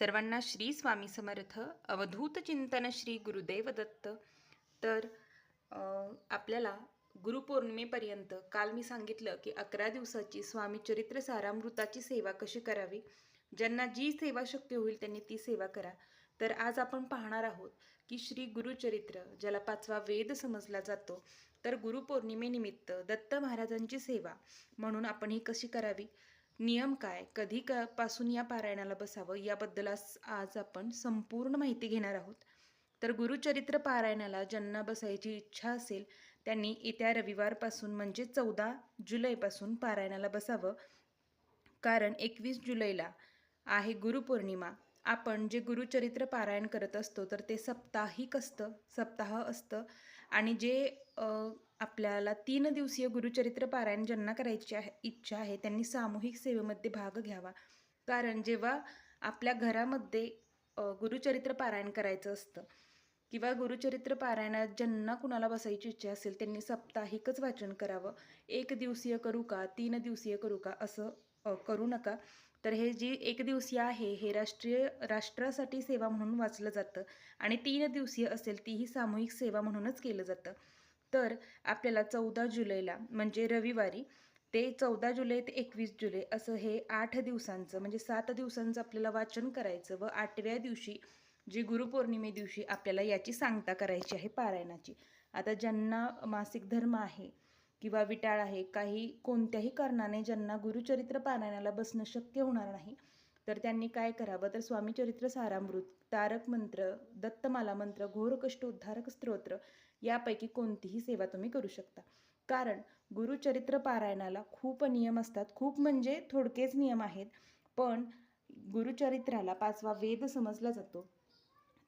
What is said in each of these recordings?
सर्वांना श्री स्वामी समर्थ अवधूत चिंतन श्री गुरुदेव दत्त तर आपल्याला गुरुपौर्णिमेपर्यंत काल मी सांगितलं की अकरा दिवसाची स्वामी चरित्र सारामृताची सेवा कशी करावी? ज्यांना जी सेवा शक्य होईल त्यांनी ती सेवा करा. तर आज आपण पाहणार आहोत की श्री गुरुचरित्र ज्याला पाचवा वेद समजला जातो तर गुरुपौर्णिमेनिमित्त दत्त महाराजांची सेवा म्हणून आपण ही कशी करावी? नियम काय? कधी क पासून या पारायणाला बसावं? याबद्दल आज आपण संपूर्ण माहिती घेणार आहोत. तर गुरुचरित्र पारायणाला ज्यांना बसायची इच्छा असेल त्यांनी येत्या रविवारपासून म्हणजे चौदा जुलैपासून पारायणाला बसावं. कारण एकवीस जुलैला आहे गुरुपौर्णिमा. आपण जे गुरुचरित्र पारायण करत असतो तर ते साप्ताहिक असतं सप्ताह असतं. आणि जे आपल्याला तीन दिवसीय गुरुचरित्र पारायण ज्यांना करायची आहे इच्छा आहे त्यांनी सामूहिक सेवेमध्ये भाग घ्यावा. कारण जेव्हा आपल्या घरामध्ये गुरुचरित्र पारायण करायचं असतं किंवा गुरुचरित्र पारायणात ज्यांना कुणाला बसायची इच्छा असेल त्यांनी साप्ताहिकच वाचन करावं. एक दिवसीय करू का तीन दिवसीय करू का असं करू नका. तर हे जी एक दिवसीय आहे हे राष्ट्रीय राष्ट्रासाठी सेवा म्हणून वाचलं जातं. आणि तीन दिवसीय असेल तीही सामूहिक सेवा म्हणूनच केलं जातं. तर आपल्याला चौदा जुलैला म्हणजे रविवारी ते चौदा जुलै ते एकवीस जुलै असं हे आठ दिवसांचं म्हणजे सात दिवसांचं आपल्याला वाचन करायचं व आठव्या दिवशी जी गुरुपौर्णिमे दिवशी आपल्याला याची सांगता करायची आहे पारायणाची. आता ज्यांना मासिक धर्म आहे किंवा विटाळ आहे काही कोणत्याही कारणाने ज्यांना गुरुचरित्र पारायणाला बसणं शक्य होणार नाही तर त्यांनी काय करावं? तर स्वामी चरित्र सारामृत तारक मंत्र दत्तमाला मंत्र घोरकष्ट उद्धारक स्तोत्र यापैकी कोणतीही सेवा तुम्ही करू शकता. कारण गुरुचरित्र पारायणाला खूप नियम असतात. खूप म्हणजे थोडकेच नियम आहेत. पण गुरुचरित्राला पाचवा वेद समजला जातो.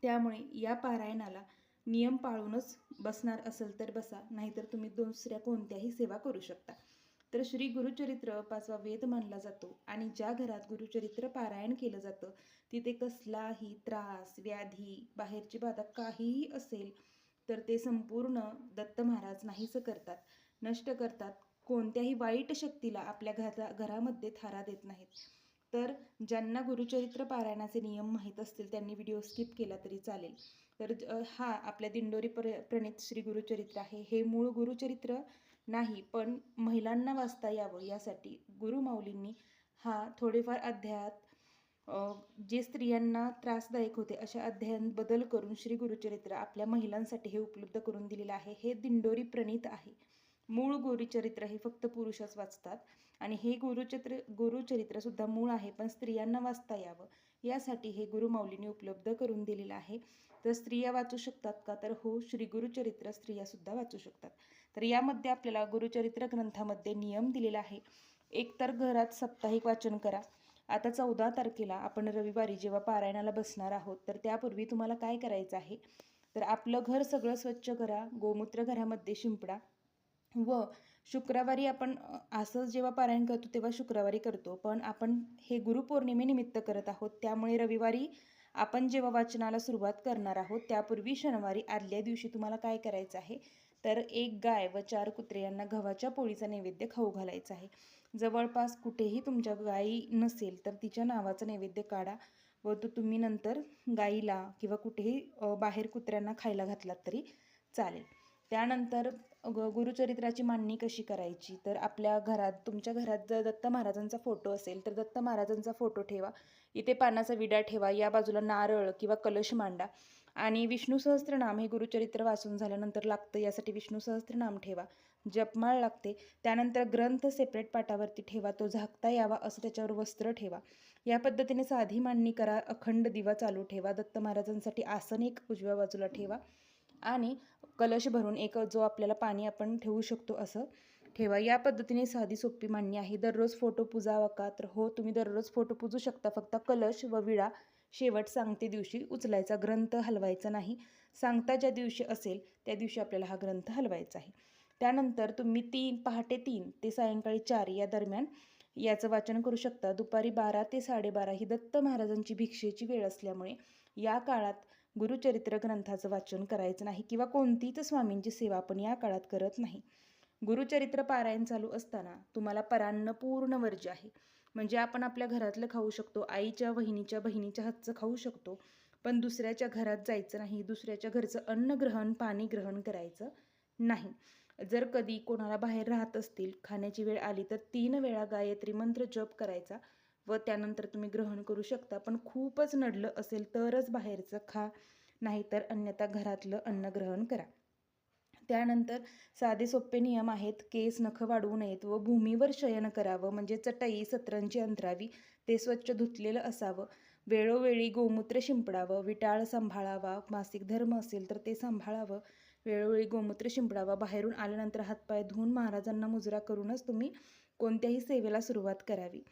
त्यामुळे या पारायणाला नियम पाळूनच बसणार असेल तर बसा. नाहीतर तुम्ही दुसऱ्या कोणत्याही सेवा करू शकता. तर श्री गुरुचरित्र पाचवा वेद मानला जातो आणि ज्या घरात गुरुचरित्र पारायण केलं जातं तिथे कसलाही त्रास व्याधी बाहेरची बाधा काहीही असेल तर ते संपूर्ण दत्त महाराज नाहीसं करतात. नष्ट करतात. कोणत्याही वाईट शक्तीला आपल्या घरा घरामध्ये थारा देत नाहीत. तर ज्यांना गुरुचरित्र पारायणाचे नियम माहीत असतील त्यांनी व्हिडिओ स्किप केला तरी चालेल. तर हा आपल्या दिंडोरी प्र प्रणित श्री गुरुचरित्र आहे. हे मूळ गुरुचरित्र नाही पण महिलांना वाचता यावं यासाठी गुरुमाऊलींनी हा थोडेफार अध्यायात जे स्त्रियांना त्रासदायक होते अशा अध्यायात बदल करून श्री गुरुचरित्र आपल्या महिलांसाठी हे उपलब्ध करून दिलेलं आहे. हे दिंडोरी प्रणीत आहे. मूळ गुरुचरित्र हे फक्त पुरुषच वाचतात आणि हे गुरुचित्र गुरुचरित्रसुद्धा मूळ आहे पण स्त्रियांना वाचता यावं यासाठी हे गुरुमाऊलीने उपलब्ध करून दिलेलं आहे. तर स्त्रिया वाचू शकतात का? तर हो श्री गुरुचरित्र स्त्रियासुद्धा वाचू शकतात. तर यामध्ये आपल्याला गुरुचरित्र ग्रंथामध्ये नियम दिलेला आहे. एकतर घरात साप्ताहिक वाचन करा. आता चौदा तारखेला आपण रविवारी जेव्हा पारायणाला बसणार आहोत तर त्यापूर्वी तुम्हाला काय करायचं आहे? तर आपलं घर सगळं स्वच्छ करा गोमूत्र घरामध्ये शिंपडा. व शुक्रवारी आपण असंच असं जेव्हा पारायण करतो तेव्हा शुक्रवारी करतो पण आपण हे गुरुपौर्णिमेनिमित्त करत आहोत. त्यामुळे रविवारी आपण जेव्हा वाचनाला सुरुवात करणार आहोत त्यापूर्वी शनिवारी आदल्या दिवशी तुम्हाला काय करायचं आहे? तर एक गाय व चार कुत्रे यांना गव्हाच्या पोळीचा नैवेद्य खाऊ घालायचा आहे. जवळपास कुठेही तुमच्या गायी नसेल तर तिच्या नावाचा नैवेद्य काढा व तो तुम्ही नंतर गाईला किंवा कुठेही बाहेर कुत्र्यांना खायला घातलात तरी चालेल. त्यानंतर ग गुरुचरित्राची मांडणी कशी करायची? तर आपल्या घरात तुमच्या घरात जर दत्त महाराजांचा फोटो असेल तर दत्त महाराजांचा फोटो ठेवा. इथे पानाचा विडा ठेवा या बाजूला नारळ किंवा कलश मांडा. आणि विष्णू सहस्त्रनाम हे गुरुचरित्र वाचून झाल्यानंतर लागतं यासाठी विष्णू सहस्त्रनाम ठेवा. जपमाळ लागते. त्यानंतर ग्रंथ सेपरेट पाटावरती ठेवा तो झाकता यावा असं त्याच्यावर वस्त्र ठेवा. या पद्धतीने साधी मांडणी करा अखंड दिवा चालू ठेवा. दत्त महाराजांसाठी आसन एक उजव्या बाजूला ठेवा. आणि कलश भरून एक जो आपल्याला पाणी आपण ठेवू शकतो असं ठेवा. या पद्धतीने साधी सोपी मांडणी आहे. दररोज फोटो पुजावा का तर? हो तुम्ही दररोज फोटो पुजू शकता. फक्त कलश व विळा शेवट सांगते दिवशी उचलायचा. ग्रंथ हलवायचा नाही. सांगता ज्या दिवशी असेल त्या दिवशी आपल्याला हा ग्रंथ हलवायचा आहे. त्यानंतर तुम्ही तीन पहाटे तीन ते सायंकाळी चार या दरम्यान याचं वाचन करू शकता. दुपारी बारा ते साडेबारा ही दत्त महाराजांची भिक्षेची वेळ असल्यामुळे या काळात गुरुचरित्र ग्रंथाचं वाचन करायचं नाही किंवा कोणतीच स्वामींची सेवा आपण या काळात करत नाही. गुरुचरित्र पारायण चालू असताना तुम्हाला परान्न पूर्ण वर्ज्य आहे. म्हणजे आपण आपल्या घरातलं खाऊ शकतो आईच्या वहिनीच्या बहिणीच्या हातचं खाऊ शकतो पण दुसऱ्याच्या घरात जायचं नाही दुसऱ्याच्या घरचं अन्न ग्रहण पाणी ग्रहण करायचं नाही. जर कधी कोणाला बाहेर राहत असतील खाण्याची वेळ आली तर तीन वेळा गायत्री मंत्र जप करायचा. व त्यानंतर तुम्ही ग्रहण करू शकता. पण खूपच नडलं असेल तरच बाहेरचं खा नाहीतर अन्यथा घरातलं अन्न ग्रहण करा. त्यानंतर साधे सोपे नियम आहेत केस नख वाढवू नयेत व भूमीवर शयन करावं म्हणजे चटई सतरंजी अंतरावी ते स्वच्छ धुतलेलं असावं. वेळोवेळी गोमूत्र शिंपडावं विटाळ सांभाळावा मासिक धर्म असेल तर ते सांभाळावं. वेळोवेळी गोमूत्र शिंपडावा बाहेरून आल्यानंतर हातपाय धुवून महाराजांना मुजरा करूनच तुम्ही कोणत्याही सेवेला सुरुवात करावी.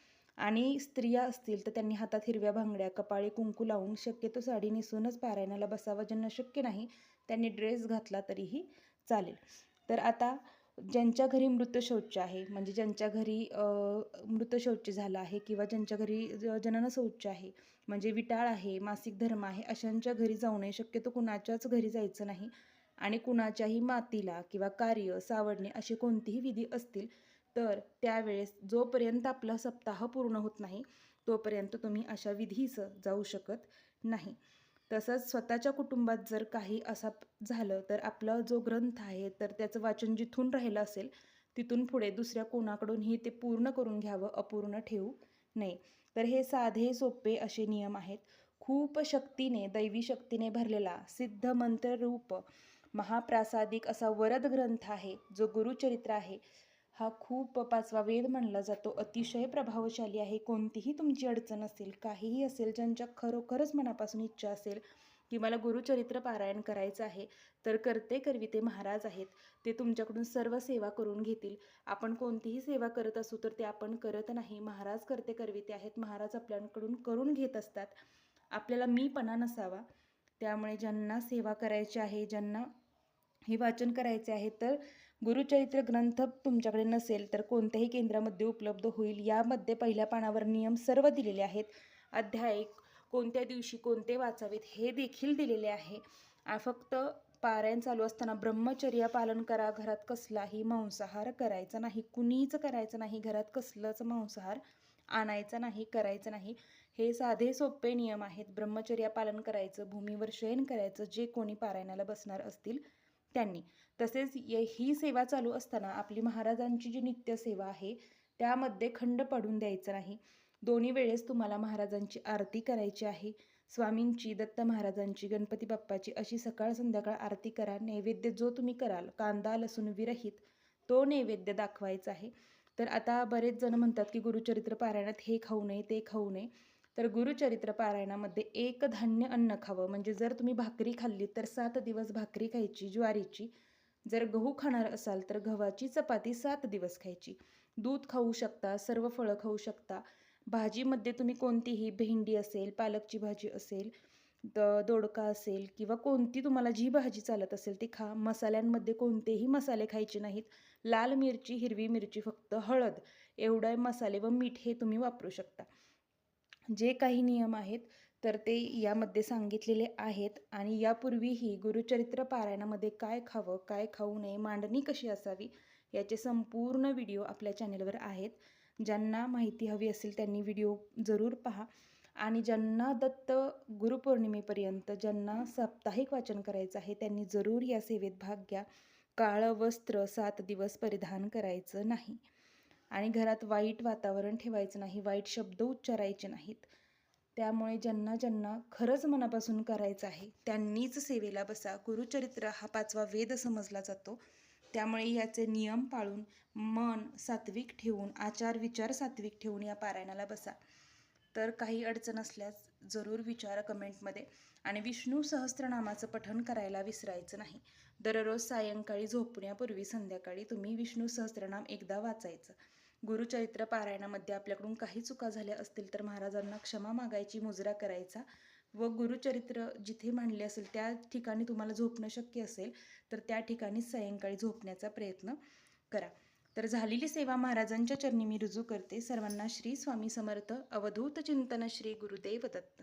आणि स्त्रिया असतील तर त्यांनी हातात हिरव्या भांगड्या कपाळी कुंकू लावून शक्यतो साडी नेसूनच पारायणाला बसावं. ज्यांना शक्य नाही त्यांनी ड्रेस घातला तरीही चालेल. तर आता ज्यांच्या घरी मृतशौच आहे म्हणजे ज्यांच्या घरी मृतशौच झालं आहे किंवा ज्यांच्या घरी जनन शौच आहे म्हणजे विटाळ आहे मासिक धर्म आहे अशांच्या घरी जाऊ नये. शक्यतो कुणाच्याच घरी जायचं नाही. आणि कुणाच्याही मातीला किंवा कार्य सावडणे असे कोणतेही विधी असतील तर त्यावेळेस जोपर्यंत आपला सप्ताह पूर्ण होत नाही तोपर्यंत तुम्ही अशा विधीचं जाऊ शकत नाही. तसंच स्वतःच्या कुटुंबात जर काही असा झालं तर आपला जो ग्रंथ आहे तर त्याचं वाचन जिथून राहिलं असेल तिथून पुढे दुसऱ्या कोणाकडूनही ते पूर्ण करून घ्यावं अपूर्ण ठेवू नये. तर हे साधे सोपे असे नियम आहेत. खूप शक्तीने दैवी शक्तीने भरलेला सिद्ध मंत्ररूप महाप्रासादिक असा वरद ग्रंथ आहे जो गुरुचरित्र आहे. हा खूप पाचवा वेद म्हणला जातो. अतिशय प्रभावशाली आहे. कोणतीही तुमची अडचण असेल काहीही असेल ज्यांच्या खरोखरच मनापासून इच्छा असेल की मला गुरुचरित्र पारायण करायचं आहे तर करते करविते महाराज आहेत. ते तुमच्याकडून सर्व सेवा करून घेतील. आपण कोणतीही सेवा करत असू तर ते आपण करत नाही. महाराज करते करविते आहेत. महाराज आपल्याकडून करून घेत असतात. आपल्याला मीपणा नसावा. त्यामुळे ज्यांना सेवा करायची आहे ज्यांना हे वाचन करायचे आहे तर गुरुचरित्र ग्रंथ तुमच्याकडे नसेल तर कोणत्याही केंद्रामध्ये उपलब्ध होईल. यामध्ये पहिल्या पानावर नियम सर्व दिलेले आहेत. अध्याय कोणत्या दिवशी कोणते वाचावेत हे देखील दिलेले आहे. फक्त पारायण चालू असताना ब्रह्मचर्या पालन करा. घरात कसलाही मांसाहार करायचा नाही. कुणीच करायचं नाही. घरात कसलंच मांसाहार आणायचा नाही करायचं नाही. हे साधे सोपे नियम आहेत. ब्रह्मचर्या पालन करायचं भूमीवर शयन करायचं जे कोणी पारायणाला बसणार असतील त्यांनी. तसेच ही सेवा चालू असताना आपली महाराजांची जी नित्य सेवा आहे त्यामध्ये खंड पडून द्यायचं नाही. दोन्ही वेळेस तुम्हाला महाराजांची आरती करायची आहे. स्वामींची दत्त महाराजांची गणपती बाप्पाची अशी सकाळ संध्याकाळ आरती करा. नैवेद्य जो तुम्ही कराल कांदा लसूण विरहित तो नैवेद्य दाखवायचा आहे. तर आता बरेच जण म्हणतात की गुरुचरित्र पारायणात हे खाऊ नये ते खाऊ नये. तर गुरुचरित्र पारायणामध्ये एक धान्य अन्न खावं. म्हणजे जर तुम्ही भाकरी खाल्ली तर सात दिवस भाकरी खायची ज्वारीची. जर गहू खाणार असाल तर गव्हाची चपाती सात दिवस खायची. दूध खाऊ शकता सर्व फळं खाऊ शकता. भाजीमध्ये तुम्ही कोणतीही भेंडी असेल पालकची भाजी असेल द दोडका असेल किंवा कोणती तुम्हाला जी भाजी चालत असेल ती खा. मसाल्यांमध्ये कोणतेही मसाले खायचे नाहीत. लाल मिरची हिरवी मिरची फक्त हळद. एवढे मसाले व मीठ हे तुम्ही वापरू शकता. जे काही नियम आहेत तर ते यामध्ये सांगितलेले आहेत. आणि यापूर्वीही गुरुचरित्र पारायणामध्ये काय खावं काय खाऊ नये मांडणी कशी असावी याचे संपूर्ण व्हिडिओ आपल्या चॅनेलवर आहेत. ज्यांना माहिती हवी असेल त्यांनी व्हिडिओ जरूर पहा. आणि ज्यांना दत्त गुरुपौर्णिमेपर्यंत ज्यांना साप्ताहिक वाचन करायचं आहे त्यांनी जरूर या सेवेत भाग घ्या. काळं वस्त्र सात दिवस परिधान करायचं नाही. आणि घरात वाईट वातावरण ठेवायचं नाही वाईट शब्द उच्चारायचे नाहीत. त्यामुळे ज्यांना ज्यांना खरंच मनापासून करायचं आहे त्यांनीच सेवेला बसा. गुरुचरित्र हा पाचवा वेद समजला जातो. त्यामुळे याचे नियम पाळून मन सात्विक ठेवून आचार विचार सात्विक ठेवून या पारायणाला बसा. तर काही अडचण असल्यास जरूर विचारा कमेंटमध्ये. आणि विष्णू सहस्त्रनामाचं पठण करायला विसरायचं नाही. दररोज सायंकाळी झोपण्यापूर्वी संध्याकाळी तुम्ही विष्णू सहस्त्रनाम एकदा वाचायचं. गुरुचरित्र पारायणामध्ये आपल्याकडून काही चुका झाल्या असतील तर महाराजांना क्षमा मागायची मुजरा करायचा व गुरुचरित्र जिथे मांडले असेल त्या ठिकाणी तुम्हाला झोपणं शक्य असेल तर त्या ठिकाणी सायंकाळी झोपण्याचा प्रयत्न करा. तर झालेली सेवा महाराजांच्या चरणी मी रुजू करते. सर्वांना श्री स्वामी समर्थ. अवधूत चिंतन श्री गुरुदेव दत्त.